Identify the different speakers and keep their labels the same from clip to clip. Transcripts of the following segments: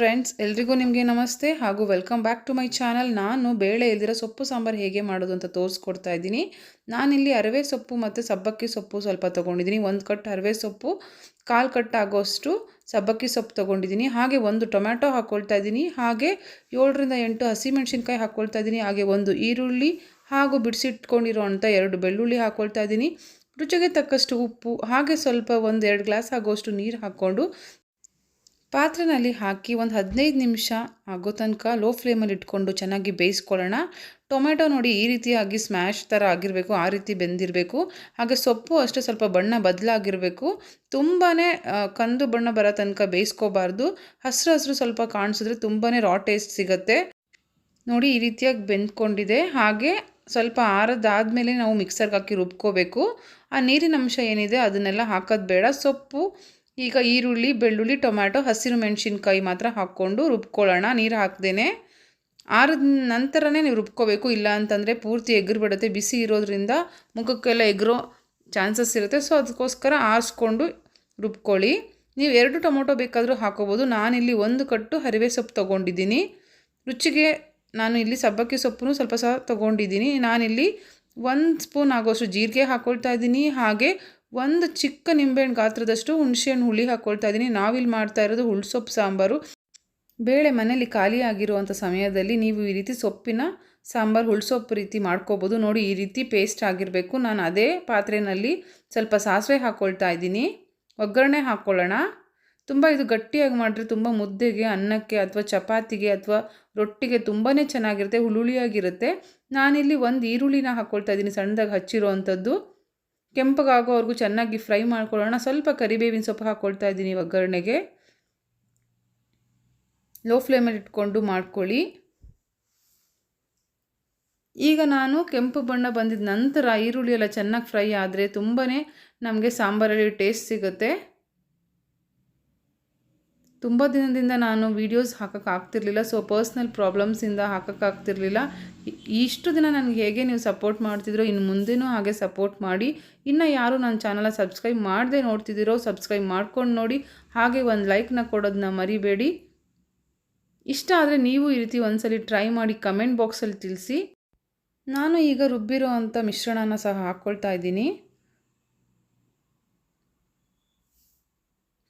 Speaker 1: Friends ಎಲ್ರಿಗೂ ನಿಮಗೆ ನಮಸ್ತೆ ಹಾಗೂ welcome back to my channel ನಾನು ಬೇಳೆ ಇಲ್ದಿರೋ ಸೊಪ್ಪು ಸಾಂಬಾರು ಹೇಗೆ ಮಾಡೋದು ಅಂತ ತೋರಿಸ್ಕೊಡ್ತಾ ಇದ್ದೀನಿ. ನಾನಿಲ್ಲಿ ಅರವೆ ಸೊಪ್ಪು ಮತ್ತು ಸಬ್ಬಕ್ಕಿ ಸೊಪ್ಪು ಸ್ವಲ್ಪ ತೊಗೊಂಡಿದ್ದೀನಿ. ಒಂದು ಕಟ್ ಅರವೆ ಸೊಪ್ಪು, ಕಾಲು ಕಟ್ ಆಗೋಷ್ಟು ಸಬ್ಬಕ್ಕಿ ಸೊಪ್ಪು ತೊಗೊಂಡಿದ್ದೀನಿ. ಹಾಗೆ ಒಂದು ಟೊಮ್ಯಾಟೊ ಹಾಕ್ಕೊಳ್ತಾ ಇದ್ದೀನಿ. ಹಾಗೆ ಏಳರಿಂದ ಎಂಟು ಹಸಿಮೆಣ್ಸಿನ್ಕಾಯಿ ಹಾಕ್ಕೊಳ್ತಾ ಇದ್ದೀನಿ. ಹಾಗೆ ಒಂದು ಈರುಳ್ಳಿ ಹಾಗೂ ಬಿಡಿಸಿಟ್ಕೊಂಡಿರೋವಂಥ ಎರಡು ಬೆಳ್ಳುಳ್ಳಿ ಹಾಕ್ಕೊಳ್ತಾ ಇದ್ದೀನಿ. ರುಚಿಗೆ ತಕ್ಕಷ್ಟು ಉಪ್ಪು, ಹಾಗೆ ಸ್ವಲ್ಪ ಒಂದು ಎರಡು ಗ್ಲಾಸ್ ಆಗೋಷ್ಟು ನೀರು ಹಾಕ್ಕೊಂಡು ಪಾತ್ರೆನಲ್ಲಿ ಹಾಕಿ ಒಂದು ಹದಿನೈದು ನಿಮಿಷ ಆಗೋ ತನಕ ಲೋ ಫ್ಲೇಮಲ್ಲಿ ಇಟ್ಕೊಂಡು ಚೆನ್ನಾಗಿ ಬೇಯಿಸ್ಕೊಳ್ಳೋಣ. ಟೊಮೆಟೊ ನೋಡಿ ಈ ರೀತಿಯಾಗಿ ಸ್ಮ್ಯಾಶ್ ಥರ ಆಗಿರಬೇಕು, ಆ ರೀತಿ ಬೆಂದಿರಬೇಕು. ಹಾಗೆ ಸೊಪ್ಪು ಅಷ್ಟೇ ಸ್ವಲ್ಪ ಬಣ್ಣ ಬದಲಾಗಿರಬೇಕು. ತುಂಬಾ ಕಂದು ಬಣ್ಣ ಬರೋ ತನಕ ಬೇಯಿಸ್ಕೋಬಾರ್ದು. ಹಸಿರು ಹಸಿರು ಸ್ವಲ್ಪ ಕಾಣಿಸಿದ್ರೆ ತುಂಬಾ ರಾ ಟೇಸ್ಟ್ ಸಿಗುತ್ತೆ. ನೋಡಿ ಈ ರೀತಿಯಾಗಿ ಬೆಂದ್ಕೊಂಡಿದೆ. ಹಾಗೆ ಸ್ವಲ್ಪ ಆರದಾದಮೇಲೆ ನಾವು ಮಿಕ್ಸರ್ಗೆ ಹಾಕಿ ರುಬ್ಕೋಬೇಕು. ಆ ನೀರಿನ ಅಂಶ ಏನಿದೆ ಅದನ್ನೆಲ್ಲ ಹಾಕೋದು ಬೇಡ. ಸೊಪ್ಪು ಈಗ ಈರುಳ್ಳಿ, ಬೆಳ್ಳುಳ್ಳಿ, ಟೊಮ್ಯಾಟೊ, ಹಸಿರು ಮೆಣಸಿನ್ಕಾಯಿ ಮಾತ್ರ ಹಾಕ್ಕೊಂಡು ರುಬ್ಕೊಳ್ಳೋಣ. ನೀರು ಹಾಕ್ದೇನೆ. ಆರಿದ ನಂತರನೇ ನೀವು ರುಬ್ಕೋಬೇಕು. ಇಲ್ಲ ಅಂತಂದರೆ ಪೂರ್ತಿ ಎಗ್ರು ಬಿಡುತ್ತೆ ಬಿಸಿ ಇರೋದ್ರಿಂದ ಮುಖಕ್ಕೆಲ್ಲ ಎಗ್ರೋ ಚಾನ್ಸಸ್ ಇರುತ್ತೆ. ಸೊ, ಅದಕ್ಕೋಸ್ಕರ ಆರಿಸ್ಕೊಂಡು ರುಬ್ಕೊಳ್ಳಿ. ನೀವು ಎರಡು ಟೊಮೊಟೊ ಬೇಕಾದರೂ ಹಾಕೋಬೋದು. ನಾನಿಲ್ಲಿ ಒಂದು ಕಟ್ಟು ಹರಿವೆ ಸೊಪ್ಪು ತೊಗೊಂಡಿದ್ದೀನಿ. ರುಚಿಗೆ ನಾನು ಇಲ್ಲಿ ಸಬ್ಬಕ್ಕಿ ಸೊಪ್ಪು ಸ್ವಲ್ಪ ಸಹ ತೊಗೊಂಡಿದ್ದೀನಿ. ನಾನಿಲ್ಲಿ ಒಂದು ಸ್ಪೂನ್ ಆಗೋಷ್ಟು ಜೀರಿಗೆ ಹಾಕ್ಕೊಳ್ತಾ ಇದ್ದೀನಿ. ಹಾಗೆ ಒಂದು ಚಿಕ್ಕ ನಿಂಬೆಹಣ್ಣು ಗಾತ್ರದಷ್ಟು ಹುಣಸೆಹಣ್ಣು ಹುಳಿ ಹಾಕ್ಕೊಳ್ತಾ ಇದ್ದೀನಿ. ನಾವಿಲ್ಲಿ ಮಾಡ್ತಾ ಇರೋದು ಹುಳ್ಸೊಪ್ಪು ಸಾಂಬಾರು. ಬೇಳೆ ಮನೇಲಿ ಖಾಲಿಯಾಗಿರುವಂಥ ಸಮಯದಲ್ಲಿ ನೀವು ಈ ರೀತಿ ಸೊಪ್ಪಿನ ಸಾಂಬಾರು ಹುಳ್ಸೊಪ್ಪು ರೀತಿ ಮಾಡ್ಕೋಬೋದು. ನೋಡಿ, ಈ ರೀತಿ ಪೇಸ್ಟ್ ಆಗಿರಬೇಕು. ನಾನು ಅದೇ ಪಾತ್ರೆಯಲ್ಲಿ ಸ್ವಲ್ಪ ಸಾಸಿವೆ ಹಾಕ್ಕೊಳ್ತಾ ಇದ್ದೀನಿ. ಒಗ್ಗರಣೆ ಹಾಕ್ಕೊಳ್ಳೋಣ ತುಂಬ ಇದು ಗಟ್ಟಿಯಾಗಿ ಮಾಡಿದ್ರೆ ತುಂಬ ಮುದ್ದೆಗೆ, ಅನ್ನಕ್ಕೆ ಅಥವಾ ಚಪಾತಿಗೆ ಅಥವಾ ರೊಟ್ಟಿಗೆ ತುಂಬಾ ಚೆನ್ನಾಗಿರುತ್ತೆ, ಹುಳುಳಿಯಾಗಿರುತ್ತೆ. ನಾನಿಲ್ಲಿ ಒಂದು ಈರುಳ್ಳಿನ ಹಾಕ್ಕೊಳ್ತಾ ಇದ್ದೀನಿ, ಸಣ್ಣದಾಗಿ ಹಚ್ಚಿರೋ ಅಂಥದ್ದು ಕೆಂಪಗಾಗೋವರೆಗೂ ಚೆನ್ನಾಗಿ ಫ್ರೈ ಮಾಡ್ಕೊಳ್ಳೋಣ. ಸ್ವಲ್ಪ ಕರಿಬೇವಿನ ಸೊಪ್ಪು ಹಾಕ್ಕೊಳ್ತಾ ಇದ್ದೀನಿ ಒಗ್ಗರಣೆಗೆ. ಲೋ ಫ್ಲೇಮಲ್ಲಿ ಇಟ್ಕೊಂಡು ಮಾಡ್ಕೊಳ್ಳಿ. ಈಗ ನಾನು ಕೆಂಪು ಬಣ್ಣ ಬಂದಿದ ನಂತರ ಈರುಳ್ಳಿ ಎಲ್ಲ ಚೆನ್ನಾಗಿ ಫ್ರೈ ಆದರೆ ತುಂಬಾ ನಮಗೆ ಸಾಂಬಾರಲ್ಲಿ ಟೇಸ್ಟ್ ಸಿಗುತ್ತೆ. ತುಂಬ ದಿನದಿಂದ ನಾನು ವೀಡಿಯೋಸ್ ಹಾಕೋಕ್ಕಾಗ್ತಿರ್ಲಿಲ್ಲ ಸೊ ಪರ್ಸ್ನಲ್ ಪ್ರಾಬ್ಲಮ್ಸಿಂದ ಹಾಕೋಕ್ಕಾಗ್ತಿರ್ಲಿಲ್ಲ ಇಷ್ಟು ದಿನ ನನಗೆ ಹೇಗೆ ನೀವು ಸಪೋರ್ಟ್ ಮಾಡ್ತಿದ್ರೋ, ಇನ್ನು ಮುಂದೆನೂ ಹಾಗೆ ಸಪೋರ್ಟ್ ಮಾಡಿ. ಇನ್ನು ಯಾರು ನನ್ನ ಚಾನಲ ಸಬ್ಸ್ಕ್ರೈಬ್ ಮಾಡದೆ ನೋಡ್ತಿದ್ದೀರೋ ಸಬ್ಸ್ಕ್ರೈಬ್ ಮಾಡ್ಕೊಂಡು ನೋಡಿ. ಹಾಗೆ ಒಂದು ಲೈಕ್ನ ಕೊಡೋದನ್ನ ಮರಿಬೇಡಿ. ಇಷ್ಟ ಆದರೆ ನೀವು ಈ ರೀತಿ ಒಂದ್ಸಲಿ ಟ್ರೈ ಮಾಡಿ ಕಮೆಂಟ್ ಬಾಕ್ಸಲ್ಲಿ ತಿಳಿಸಿ. ನಾನು ಈಗ ರುಬ್ಬಿರೋ ಅಂಥ ಮಿಶ್ರಣನ ಸಹ ಹಾಕ್ಕೊಳ್ತಾ ಇದ್ದೀನಿ.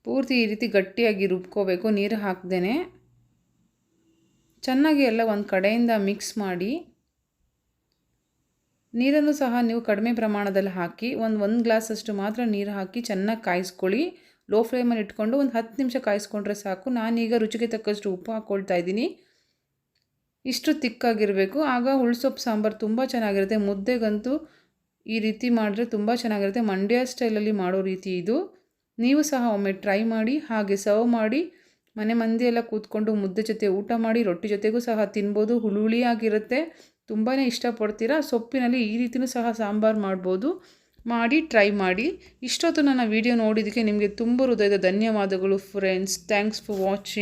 Speaker 1: ಪೂರ್ತಿ ಈ ರೀತಿ ಗಟ್ಟಿಯಾಗಿ ರುಬ್ಕೋಬೇಕು. ನೀರು ಹಾಕ್ದೇ ಚೆನ್ನಾಗಿ ಎಲ್ಲ ಒಂದು ಕಡೆಯಿಂದ ಮಿಕ್ಸ್ ಮಾಡಿ ನೀರನ್ನು ಸಹ ನೀವು ಕಡಿಮೆ ಪ್ರಮಾಣದಲ್ಲಿ ಹಾಕಿ ಒಂದು ಒಂದು ಗ್ಲಾಸಷ್ಟು ಮಾತ್ರ ನೀರು ಹಾಕಿ ಚೆನ್ನಾಗಿ ಕಾಯಿಸ್ಕೊಳ್ಳಿ. ಲೋ ಫ್ಲೇಮಲ್ಲಿ ಇಟ್ಕೊಂಡು ಒಂದು ಹತ್ತು ನಿಮಿಷ ಕಾಯಿಸ್ಕೊಂಡ್ರೆ ಸಾಕು. ನಾನೀಗ ರುಚಿಗೆ ತಕ್ಕಷ್ಟು ಉಪ್ಪು ಹಾಕ್ಕೊಳ್ತಾ ಇದ್ದೀನಿ. ಇಷ್ಟು ತಿಕ್ಕಾಗಿರಬೇಕು. ಆಗ ಹುಳಸೊಪ್ಪು ಸಾಂಬಾರು ತುಂಬ ಚೆನ್ನಾಗಿರುತ್ತೆ. ಮುದ್ದೆಗಂತೂ ಈ ರೀತಿ ಮಾಡಿದ್ರೆ ತುಂಬ ಚೆನ್ನಾಗಿರುತ್ತೆ. ಮಂಡ್ಯ ಸ್ಟೈಲಲ್ಲಿ ಮಾಡೋ ರೀತಿ ಇದು. ನೀವು ಸಹ ಒಮ್ಮೆ ಟ್ರೈ ಮಾಡಿ, ಹಾಗೆ ಸರ್ವ್ ಮಾಡಿ, ಮನೆ ಮಂದಿ ಎಲ್ಲ ಕೂತ್ಕೊಂಡು ಮುದ್ದೆ ಜೊತೆ ಊಟ ಮಾಡಿ, ರೊಟ್ಟಿ ಜೊತೆಗೂ ಸಹ ತಿನ್ಬೋದು ಹುಳುಳಿಯಾಗಿರುತ್ತೆ ತುಂಬಾ ಇಷ್ಟಪಡ್ತೀರಾ? ಸೊಪ್ಪಿನಲ್ಲಿ ಈ ರೀತಿಯೂ ಸಹ ಸಾಂಬಾರು ಮಾಡ್ಬೋದು. ಮಾಡಿ ಟ್ರೈ ಮಾಡಿ. ಇಷ್ಟೊತ್ತು ನನ್ನ ವೀಡಿಯೋ ನೋಡಿದ್ದಕ್ಕೆ ನಿಮಗೆ ತುಂಬ ಹೃದಯದ ಧನ್ಯವಾದಗಳು ಫ್ರೆಂಡ್ಸ್ ಥ್ಯಾಂಕ್ಸ್ ಫಾರ್ ವಾಚಿಂಗ್